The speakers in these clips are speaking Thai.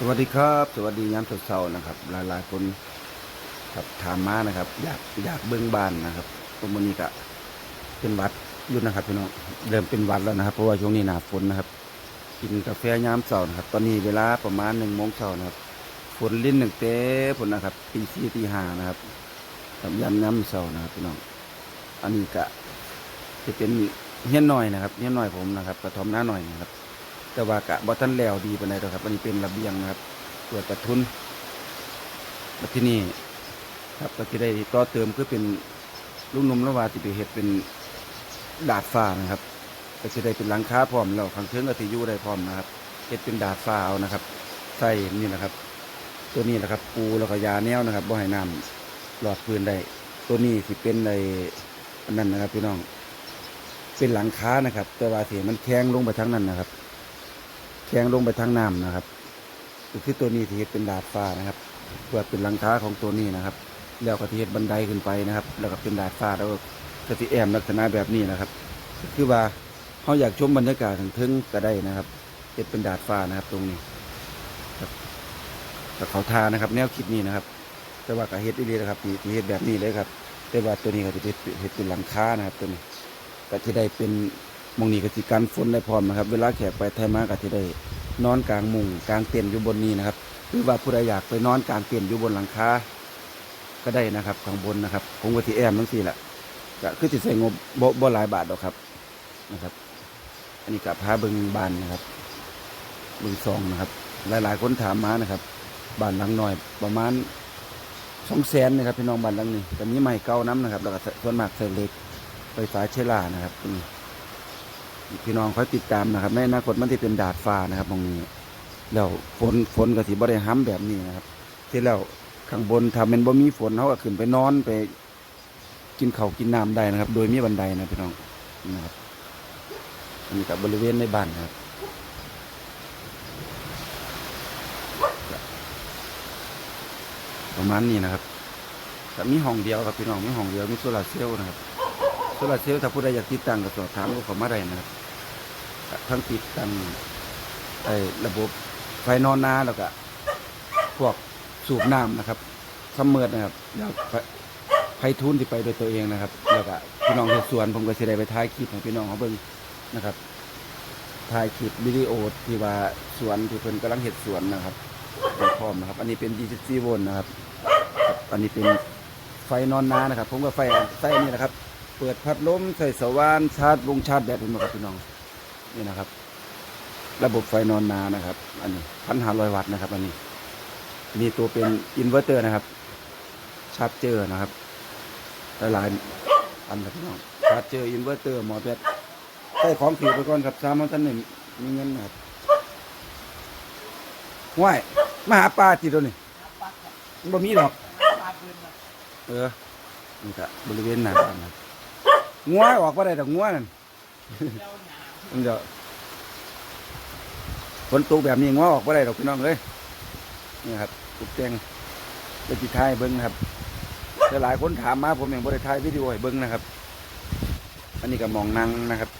สวัสดีครับ สวัสดียามเช้าๆนะครับหลายๆคนครับถามมานะครับ อยากอยากเบื้องบ้านนะครับตรงนี้ก็เป็นวัดอยู่นะครับพี่น้องเริ่มเป็นวัดแล้วนะครับ เพราะว่าช่วงนี้หนาฝนนะครับ กินกาแฟยามเช้านะครับ ตอนนี้เวลาประมาณหนึ่งโมงเช้านะครับฝนลิ้นหนึ่งเต้ฝนนะครับตีสี่ตีห้านะครับกับยามยามเช้านะครับพี่น้องอันนี้ก็จะเป็นเฮี้ยนหน่อยนะครับเฮี้ยนหน่อยผมนะครับกระทอมหน้าหน่อยนะครับ แต่ว่ากะบ่ทันแล้วดีปานใดดอกครับ อันนี้เป็นระเบียงนะครับตรวจกระทุนมาที่นี่ครับก็จะได้ต่อเติมคือเป็นลูกนมละวาที่ไปเฮ็ดเป็นดาดฟ้านะครับ ก็จะได้เป็นหลังคาพร้อมแล้วข้างเทิงก็สิยูได้พร้อมนะครับเฮ็ดเป็นดาดฟ้าเอานะครับใส่นี่นะครับ ตัวนี้นะครับ ปูแล้วก็ยาแนวนะครับบ่ให้น้ำหลอดพื้นได้ ตัวนี้สิเป็นในอันนั้นนะครับพี่น้อง เป็นหลังคานะครับ แต่ว่าเสียมันแข็งลงไปทางนั้นนะครับ แข็งลงไปทางน้ำนะครับก็คือตัวนี้ที่เฮ็ดเป็นดาดฟ้านะครับ เพื่อเป็นหลังคาของตัวนี้นะครับ แล้วก็ที่เฮ็ดบันไดขึ้นไปนะครับ แล้วก็เป็นดาดฟ้าแล้วก็ที่แอมลักษณะแบบนี้นะครับ คือว่าเขาอยากชมบรรยากาศถึงทึงก็ได้นะครับเฮ็ดเป็นดาดฟ้านะครับตรงนี้ครับแต่เขาทานะครับ แนวคิดนี้นะครับ แต่ว่าก็เฮ็ดอีหลีนะครับที่เฮ็ดแบบนี้เลยครับ แต่ว่าตัวนี้ก็จะเฮ็ดเฮ็ดเป็นหลังคานะครับ ตัวนี้ก็จะได้เป็นมองนี้ก็สิกันฝนได้พร้อมนะครับ เวลาแขกไปไทยมาก็สิได้ นอนกลางมุงกลางเต็นท์อยู่บนนี้นะครับ หรือว่าผู้ใดอยากไปนอนกลางเต็นท์อยู่บนหลังคาก็ได้นะครับข้างบนนะครับผมก็ที่แอมทั้งสี่แหละก็คือสิใส่งบบ่บ่หลายบาทหรอกครับนะครับ อันนี้กับพาเบิงบานนะครับเบิงซองนะครับ หลายๆคนถามมานะครับบานหลังหน้อยประมาณสองแสนนะครับพี่น้องบานหลังนี้แต่นี้ใหม่เก่าน้ำนะครับแล้วก็ส่วนมากใส่เล็กไฟฟ้าเชลานะครับตรงนี้ พี่น้องคอยติดตามนะครับในอนาคตมันจะเป็นดาดฟ้านะครับตรงนี้แล้วฝนฝนก็สิบ่ได้ห้ำแบบนี้นะครับที่แล้วข้างบนถ้ามันบ่มีฝนเขาก็ขึ้นไปนอนไป กินเขากินน้ำได้นะครับ โดยมีบันไดนะพี่น้องนะครับอันนี้กับบริเวณในบ้านนะครับประมาณนี้นะครับแต่มีห้องเดียวครับพี่น้องมีห้องเดียวมีโซลาร์เซลล์นะครับ โซลาเซลล์ถ้าผู้ใดอยากติดตั้งก็สอบถามก็เขามาได้นะครับทั้งติดตั้งไอ้ระบบไฟนอนนาแล้วก็พวกสูบน้ำนะครับซัมเมอร์นะครับแล้วไฟทุนที่ไปโดยตัวเองนะครับ แล้วก็พี่น้องเฮ็ดสวนผมก็สิได้ไปถ่ายคลิปให้พี่น้องเขาเบิ่งนะครับถ่ายคลิปวิดีโอที่ว่าสวนที่เพิ่นกำลังเฮ็ดสวนนะครับเป็นพร้อมนะครับ อันนี้เป็น24โวลต์นะครับ อันนี้เป็นไฟนอนนานะครับ ผมก็ไฟใส่อันนี้นะครับ เปิดพัดลมใส่สว่านชาร์จวงชาร์จแบตเป็นหมดครับพี่น้องนี่นะครับ ระบบไฟนอนนานะครับ อันนี้พันหาร้อยวัตต์นะครับ อันนี้นี่ตัวเป็นอินเวอร์เตอร์นะครับชาร์จเจอร์นะครับหลายๆอันครับพี่น้องชาร์จเจอร์อินเวอร์เตอร์หมอแบตใส่ของถือไปก่อนครับสามวันท่านหนึ่งมีเงินนะครับว้ายมาหาปลาจีตัวนี้บ่มีหรอก เออ นี่ก็บริเวณหน้าบ้านครับ งัวออกมาได้แต่งัวนั่นมันจะฝนตกแบบนี้งัวออกมาได้ดอกพี่น้องเลยนี่ครับตุกแต่งเป็นจิทายเบิ้งนะครับแต่หลายคนถามมาผมยังบริทายวิดีโอให้เบิ้งนะครับ อันนี้ก็มองนังนะครับ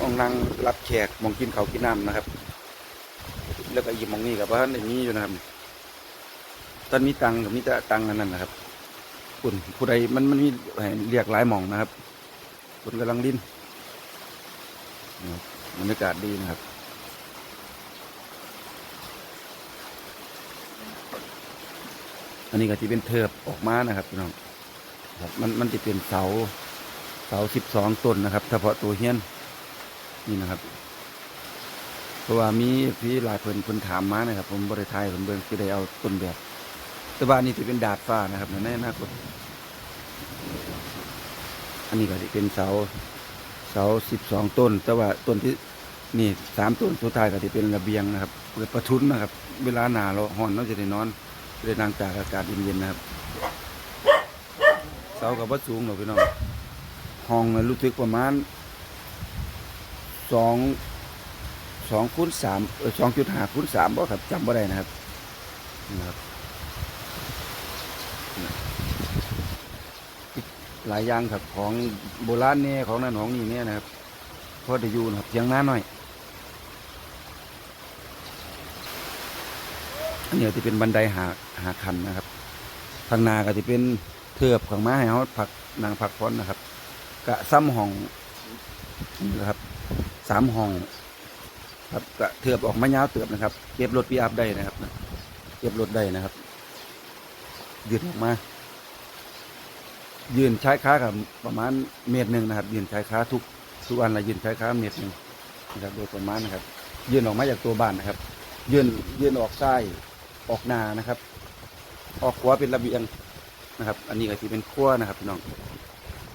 มองนังรับแขกมองกินเขากินน้ำนะครับ แล้วก็หยิบมองนี่กับว่าในนี้อยู่นะครับตอนมีตังกับมีแต่ตังอันนั้นนะครับ คุณผู้ใดมันมันมีให้เรียกหลายหมองนะครับคุณกำลังดิ้นบรรยากาศดีนะครับอันนี้ก็จะเป็นเทิบออกมานะครับพี่น้องครับมันมันจะเป็นเสาเสาสิบสองต้นนะครับเฉพาะตัวเฮียนนี่นะครับ เพราะว่ามีพี่หลายเพิ่นเพิ่นถามมานะครับ ผมบริไทยผมเบิ่งคือได้เอาต้นแบบ แต่ว่านนี้จะเป็นดาดฟ้านะครับในอนาคตอันนี้ก็จะเป็นเสาเสาสิบสองต้น แต่ว่าต้นที่นี่สามต้นสุดท้ายก็จะเป็นระเบียงนะครับเปิดประทุนนะครับ เวลาหนาวเราห้อนเราจะได้นอนได้นางจากอากาศเย็นๆนะครับ เสากับวัดสูงหรอกพี่น้องห้องนะรู้สึกประมาณสองสองคูณสามสองจุดห้าคูณสามบ่ครับจำบ่ได้นะครับนะครับ หลายอย่างครับของโบราณเนี่ยของนั่นของนี่เนี่ยนะครับพอไะอยู่นะครับเสียงน้าหน่อยอันนี้จะเป็นบันไดหาหาคันนะครับทางนาก็จะเป็นเทือบของม้ให้เขาผักนางผักพ้นนะครับ กะซ้ำห้องนะครับสามห้องครับกะเทือบออกมายาวเตือบนะครับเก็บรถปีอัพได้นะครับเก็บรถได้นะครับยืดออกมา ยืนใช้ค้ากับประมาณเมตรหนึ่งนะครับ ยืนใช้ค้าทุกทุกวันละยืนใช้ค้าเมตรหนึ่งนะครับโดยประมาณนะครับ ยืนออกมาจากตัวบ้านนะครับ ยืนยืนออกซ้ายออกนานะครับ ออกขวาเป็นระเบียงนะครับ อันนี้ก็ที่เป็นขั้วนะครับพี่น้อง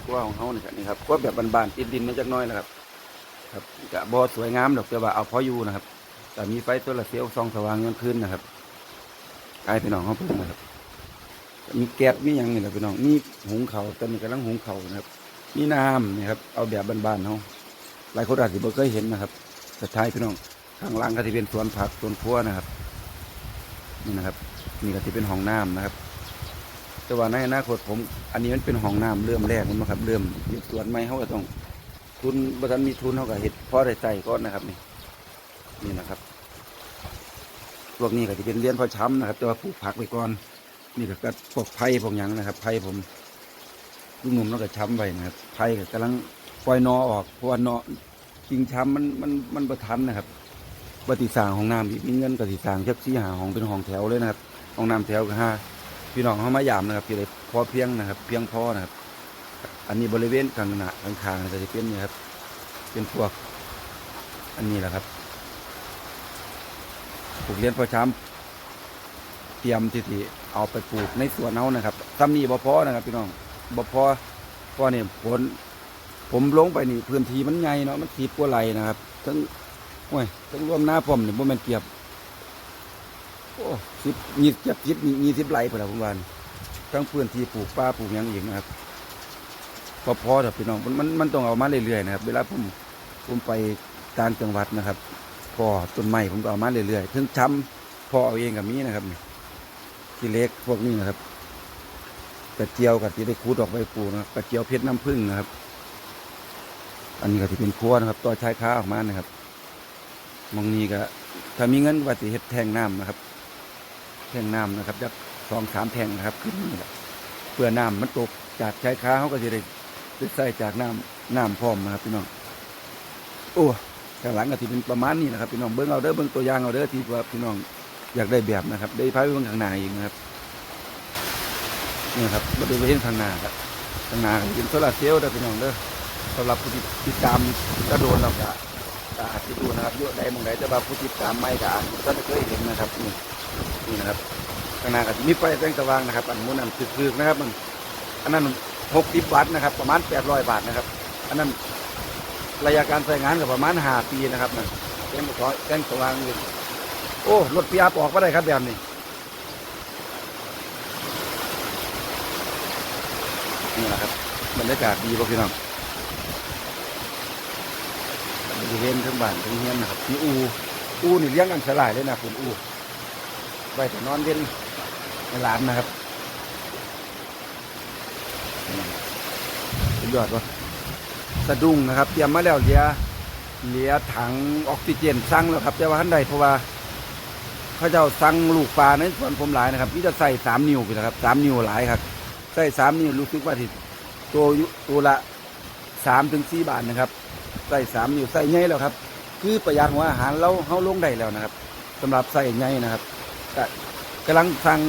ขั้วของเขาเนี่ยนี่ครับขั้วแบบบานๆติดดินนิดจักน้อยนะครับ ครับกะบอสวยงามดอกแต่ว่าเอาพออยู่นะครับแต่มีไฟโซลาร์เซลล์ส่องสว่างเงินขึ้นนะครับกลายเป็นน้องเขาเพิ่งนะครับ มีแก๊สมีอย่างนี่แหละพี่น้องมีหุงเขาวตอนนี้กำลังหุงเขานะครับมีน้ำนี่ครับ เอาแบบบ้านๆเขาหลายคนอาจจะไม่เคยเห็นนะครับสุดท้ายพี่น้องข้างล่างก็จะเป็นสวนผักสวนครัวนะครับนี่นะครับนี่ก็จะเป็นห้องน้ำนะครับ แต่ว่าในอนาคตผม อันนี้มันเป็นห้องน้ำเริ่มแรกมันนะครับ เริ่มเฮ็ดสวนไม้เขาก็ต้อง ทุนบริษัทมีทุนเขาก็เห็ดพอได้ใจก้อนนะครับนี่นี่นะครับพวกนี้ก็จะเป็นเลี้ยนพอช้ำนะครับ แต่ว่าปลูกผักไปก่อน นี่ก็ก็พวกไผ่พวกหยังนะครับไผ่ผมลูกหนุ่มแล้วก็ช้ำไปนะครับไผ่ก็กำลังปล่อยนอออกเพราะว่านอกิ่งช้ำมันมันมันประทันนะครับปฏิสางของน้ำอีกมีเงินปฏิสางเช็คซี่หาห้องเป็นห้องแถวเลยนะครับห้องน้ำแถวก็ห้าพี่น้องเขามายามนะครับที่เลยพอเพียงนะครับ เพียงพอนะครับ อันนี้บริเวณข้างหน้าข้างทางจะเป็นนี่ครับ เป็นพวก อันนี้แหละครับปลูกเลี้ยนพอช้ำ เตรียมที่ที่เอาไปปลูกในสวนเอานะครับซ้ำนี่บ่พอนะครับ พี่น้องบ่พอเพาะเนี่ยผลผมลงไปนี่พื้นที่มันใหญ่เนาะมันสีบกว่าไรนะครับทั้งโอ้ยทั้งรวมหน้าผมเนี่ยบ่แม่นเกียบโอ้สิบยี่สิบสิบยี่สิบไรไปล้วผมว่านี่ทั้งพื้นที่ปลูกป้าปลูกยังอีกนะครับพอพอแต่พี่น้องมันมันมันต้องเอามาเรื่อยๆนะครับ เวลาผมผมไปต่างจังหวัดนะครับ พอต้นไม้ผมก็เอามาเรื่อยๆถึงช้ำพอเอาเองกับมีนะครับ นี่ที่เล็กพวกนี้นะครับกระเจียวกับที่ได้คูดออกไปปูนะครับกระเจียวเพชรน้ำผึ้งนะครับ อันนี้ก็ที่เป็นครัวนะครับต่อชายค้าออกมานะครับมองนี้ก็ถ้ามีเงินว่าสิเฮ็ดแทงน้ำนะครับ แทงน้ำนะครับจักสองสามแทงนะครับขึ้นนี่แหละเพื่อน้ำมันตกจากชายค้าเขาก็จะได้ได้ใส่จากน้ำน้ำพร้อมนะครับพี่น้องโอ้ข้างหลังก็ที่เป็นประมาณนี้นะครับพี่น้องเบิ้งเอาเด้อเบิ้งตัวอย่างเอาเด้อที่ว่าพี่น้อง อยากได้แบบนะครับ ได้พาไปเบิ้งข้างหน้าอีกนะครับนี่ครับบริเวณข้างหน้าครับข้างหน้าเป็นโซลาร์เซลล์เด้อพี่น้องเด้อสำหรับผู้ที่ติดตามกระโดนเราก็ก็อาจจะดูนะครับเยอะใดหมองใดแต่ว่าผู้ติดตามไม่ก็อาจจะไม่เคยเห็นนะครับนี่นี่นะครับข้างหน้าก็มีไฟแสงสว่างนะครับ อันนู้นนั่นคือๆนะครับ มันอันนั้นหกสิบวัตต์นะครับ ประมาณแปดร้อยบาทนะครับ อันนั้นระยะการใช้งานกับประมาณห้าปีนะครับนะแจ้งขอแจ้งสว่างอยู่ โอ้รถพีอาร์ออกก็ได้ครับแบบนี้นี่แหละครับบรรยากาศดีป่ะพี่น้องบริเวณทั้งบ้านทั้งเฮียนนะครับมีอูอูนี่เลี้ยงกันสลายเลยนะคุณอูไว้แต่นอนเย็นในร้านนะครับสุดยอดวะสะดุ้งนะครับ เตรียมมาแล้วเหลียเหลียถังออกซิเจนสั่งแล้วครับแต่ว่าท่านใดเพราะว่า เขาเจ้าสั่งลูกปลาในสวนผมหลายนะครับนี่จะใส่สามนิ้วไปนะครับสามนิ้วหลายครับใส่สามนิ้วรู้สึกว่าที่ตัวอยุตัวละสามถึงสี่บาทนะครับใส่สามนิ้วใส่ใหญ่แล้วครับ คือประหยัดหัวอาหารเราเขาลงได้แล้วนะครับสำหรับใส่ใหญ่นะครับก็กำลังสั่ง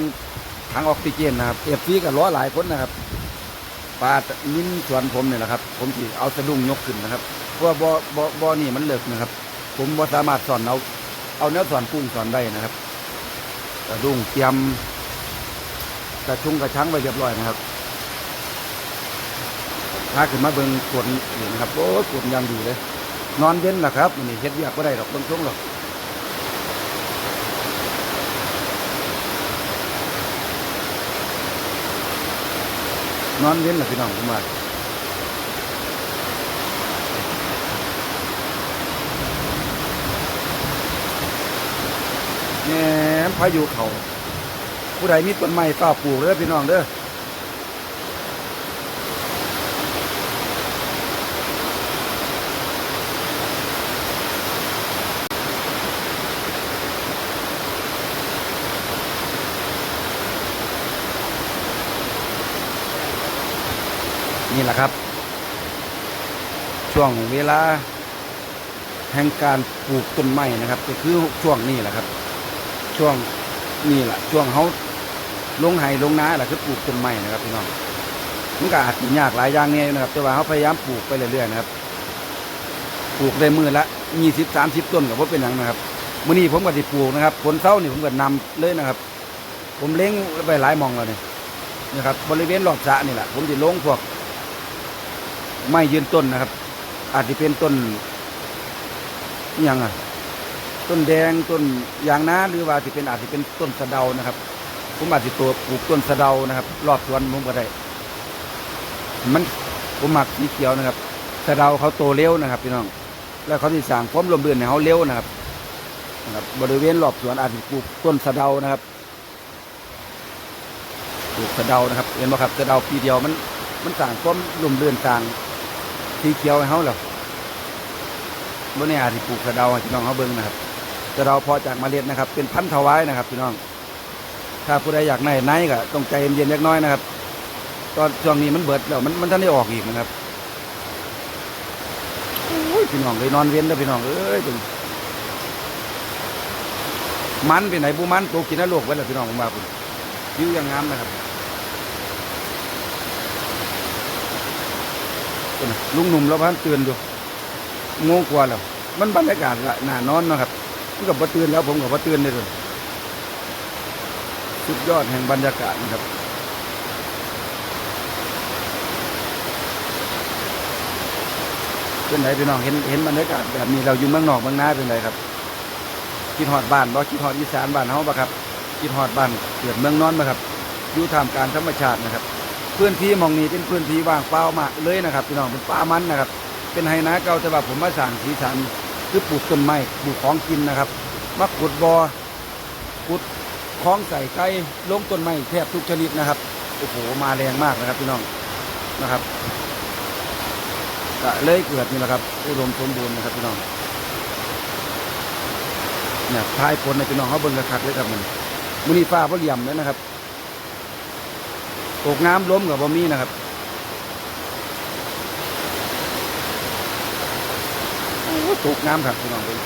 ถังออกซิเจนนะครับเอฟซีกับล้อหลายคนนะครับปลานิ้นสวนผมเนี่ยแหละครับ ผมที่เอาสะดุ้งยกขึ้นนะครับเพราะว่าบ่อบ่บ่นี่มันเลิกนะครับ ผมบ่สามารถสอนเอา เอาเนื้อสอนกุ้งสอนได้นะครับสะดุ้งเตรียมกระชุงกระชังไว้เรียบร้อยนะครับถ้าขึ้นมาเบิ่งฝนนี่นะครับโอ้ยฝนยังดีเลย นอนเย็นนะครับนี่เฮ็ดเวียกก็ได้หรอกเบิ่งช่วงหรอกนอนเย็นแหละพี่น้องผมว่า แหมพายุเขาผู้ใดมีต้นไม้ฝ้าปลูกเด้อพี่น้องเด้อนี่แหละครับ ช่วงเวลาแห่งการปลูกต้นไม้นะครับ ก็คือช่วงนี้แหละครับ ช่วงนี่แหละช่วงเขาลงไห้ลงน้าแหละคือปลูกต้นไม้นะครับพี่น้องมันก็อาจจะยากหลายอย่างเนี่ยนะครับ แต่ว่าเขาพยายามปลูกไปเรื่อยๆนะครับ ปลูกได้มือละยี่สิบสามสิบต้นกับว่าเป็นอย่างนะครับมื่อนี้ผมก็ได้ปลูกนะครับผลเศร้านี่ผมก็นำเลยนะครับ ผมเล้งไปหลายมองแล้วเนี่ยนะครับ บริเวณรอบสระนี่แหละผมจะลงพวกไม้ยืนต้นนะครับ อาจจะเป็นต้นยังอะ ต้นแดงต้นยางนาหรือว่าที่เป็นอาจจะเป็นต้นสะเดานะครับ ผมอาจจะตัวปลูกต้นสะเดานะครับ รอบสวนผมก็ได้ มันผมหมักสีเขียวนะครับสะเดาเขาโตเร็วนะครับพี่น้อง แล้วเขาที่สั่งความลมเดือนให้เขาเร็วนะครับนะครับ บริเวณรอบสวนอาจจะปลูกต้นสะเดานะครับปลูกสะเดานะครับ เห็นไหมครับสะเดาปีเดียวมันมันสั่งความลมเดือนสั่งสีเขียวให้เขาแล้วบนนี้อาจจะปลูกสะเดาพี่น้องเขาเบิ่งนะครับ สะเดาพอจากเมล็ดนะครับ เป็นพันธุ์ถวายนะครับพี่น้อง ถ้าผู้ใดอยากในในก็ต้องใจเย็นๆเล็กน้อยนะครับ ตอนช่วงนี้มันเบิดแล้วมันมันท่านได้ออกอีกนะครับโอ้ยพี่น้องเลยนอนเว้นแล้วพี่น้องเอ้ยเป็นมันเป็นไหนบูมันตัวกินนรกไว้แล้วพี่น้องผมมาคุณวิวยังงามนะครับลุงหนุ่มเราพันเตื่นอยู่งงกว่าแล้วมันบรรยากาศละหนานอนนะครับ มันกับว่าตื่นแล้วผมกับว่าตื่นเลยเลยสุดยอดแห่งบรรยากาศนะครับเป็นไรพี่น้องเห็นเห็นบรรยากาศแบบนี้เราอยู่เมืองนอกเมืองนาเป็นไรครับคิดฮอดบ้านบ่คิดฮอดอีสานบ้านเฮาบ่ครับคิดฮอดบ้านเกิดเมืองนอนบ่ครับอยู่ท่ามกลางธรรมชาตินะครับ พื้นที่มองนี้เป็นพื้นที่ว่างเปล่ามากเลยนะครับพี่น้องเป็นป่ามันนะครับ เป็นไฮนาเก่าแต่ว่าผมมาสั่งสีสัน คือปลูกต้นไม้ปลูกของกินนะครับมาขุดบ่อขุดคลองใส่ไก่ลงต้นไม้แทบทุกชนิดนะครับโอ้โหมาแรงมากนะครับพี่น้องนะครับก็เลยเกิดนี่แหละครับอุดมสมบูรณ์นะครับพี่น้องเนี่ยทายผลในพี่น้องเขาเบิ่งกระคักเลยครับมันมุนีฟ้าเพเหลี่ยมเลยนะครับตกน้ำล้มกับบะมี่นะครับโอ้ ตกน้ำครับพี่น้องเบิ่ง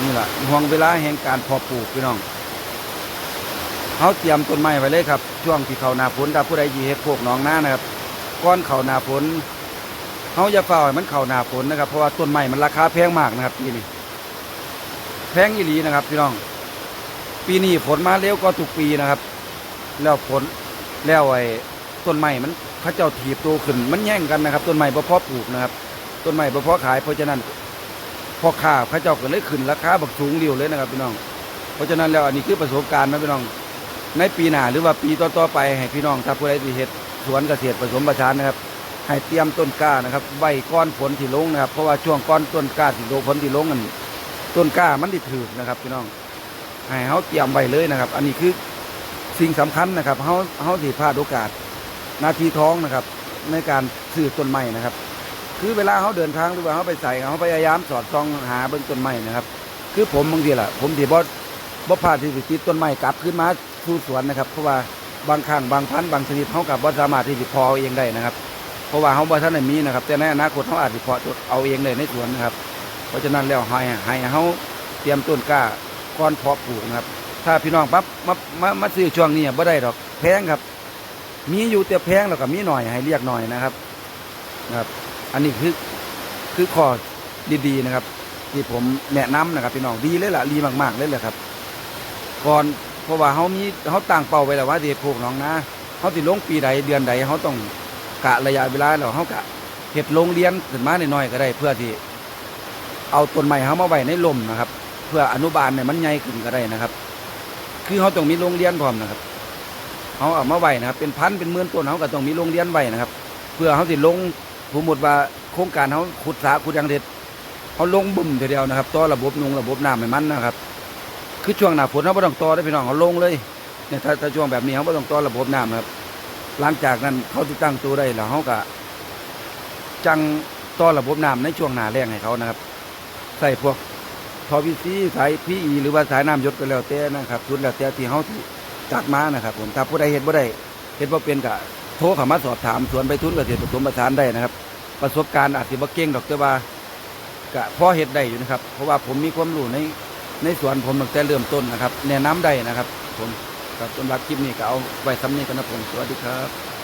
นี่แหละห่วงเวลาแห่งการพอปลูกพี่น้องเขาเตรียมต้นไม้ไว้เลยครับ ช่วงที่เขานาฝนถ้าผู้ใดยีเฮ็ดโคกหนองนานะครับก้อนเขานาฝนเขาจะเฝ้าให้มันเขาหนาฝนนะครับ เพราะว่าต้นไม้มันราคาแพงมากนะครับปีนี้แพงอีหลีนะครับ พี่น้อง ปีนี้ฝนมาเร็วกว่าทุกปีนะครับ แล้วฝนแล้วไอ้ ต้นไม้มันเข้าเจ้าถีบโตขึ้น มันแย่งกันนะครับ ต้นไม้บ่พอปลูกนะครับ ต้นไม้บ่พอขาย เพราะฉะนั้นพอข้าวเขาเจ้าก็เลยขึ้นราคาบักสูงเดียวเลยนะครับพี่น้อง เพราะฉะนั้นแล้วอันนี้คือประสบการณ์นะพี่น้อง ในปีหน้าหรือว่าปีต่อๆไปให้พี่น้องถ้าผู้ใดที่เฮ็ดสวนเกษตรผสมประชานนะครับ ให้เตรียมต้นกล้านะครับไว้ก้อนฝนที่ลงนะครับ เพราะว่าช่วงก้อนต้นกล้าที่ลงฝนที่ลงนั่นต้นกล้ามันที่ถือนะครับพี่น้อง ให้เขาเตรียมไว้เลยนะครับ อันนี้คือสิ่งสำคัญนะครับเขาเขาที่พลาดโอกาส นาทีท้องนะครับ ในการซื้อต้นไม้นะครับ คือเวลาเขาเดินทางหรือว่าเขาไปใส่เขาพยายามสอดส่องหาเบื้องต้นไม้นะครับ คือผมบางทีล่ะผมที่บ่บ่พลาดที่จะติดต้นไม้กลับขึ้นมาสู่สวนนะครับ เพราะว่าบางครั้งบางพันธุ์บางชนิดเขากับว่าสามารถที่จะพอเอาเองได้นะครับ เพราะว่าเขาบ่ท่านได้มีนะครับ แต่ในอนาคตเขาอาจจะพาะเอาเองได้ในสวนนะครับ เพราะฉะนั้นแล้วให้ให้เขาเตรียมต้นกล้าก่อนเพาะปลูกนะครับ ถ้าพี่น้องปั๊บมามามาซื้อช่วงนี้บ่ได้ดอกแพงครับ มีอยู่แต่แพงแล้วก็มีหน่อยให้เรียกหน่อยนะครับนะครับ อันนี้คือคือข้อดีๆนะครับ ที่ผมแนะนำนะครับพี่น้องดีเลยล่ะดีมากๆเลยแหละครับ ก่อนเพราะว่าเขามีเขาตั้งเป้าไว้แล้วว่าที่ปลูกน้องนาเขาติดลงปีใดเดือนใดเขาต้องกะระยะเวลาแล้วเขากะเห็ดโรงเรียนขึ้นมาหน่อยๆก็ได้ เพื่อที่ เอาต้นไม้เขามาไว้ในลมนะครับ เพื่ออนุบาลเนี่ยมันใหญ่ขึ้นก็ได้นะครับ คือเขาต้องมีโรงเรียนพร้อมนะครับ เขาเอามาไว้นะครับเป็นพันเป็นหมื่นต้นเขาก็ต้องมีโรงเรียนไว้นะครับ เพื่อเขาติดลงสมมติว่าโครงการเขาขุดสาขุดยางเด็ดเขาลงบุ่มทีเดียวนะครับต่อระบบนุงระบบน้ำให้มันนะครับ คือช่วงหน้าฝนเขาไม่ต้องต่อได้พี่น้องเขาลงเลยเนี่ยถ้าถ้าช่วงแบบนี้เขาไม่ต้องต่อระบบน้ำครับ หลังจากนั้นเขาติดตั้งตัวได้แล้วเขาก็จังต่อระบบน้ำในช่วงหน้าแรงให้เขานะครับ ใส่พวกทอพีซีสายพีอีหรือว่าสายน้ำยศก็แล้วแต่นะครับสุดแล้วแต่ที่เขา จัดมานะครับ ผมถ้าผู้ใดเห็นบ่ได้เห็นบ่เป็นก็โทรเข้ามาสอบถามสวนไปทุนเกษตรผสมผสานได้นะครับ ประสบการณ์อาจสิบ่เก่งดอกแต่ว่าก็พอเห็ดได้อยู่นะครับ เพราะว่าผมมีความรู้ในในสวนผมตั้งแต่เริ่มต้นนะครับ แนะนำได้นะครับ ผมครับสำหรับคลิปนี้ก็เอาไว้ซ้ำนี้กันนะผมสวัสดีครับ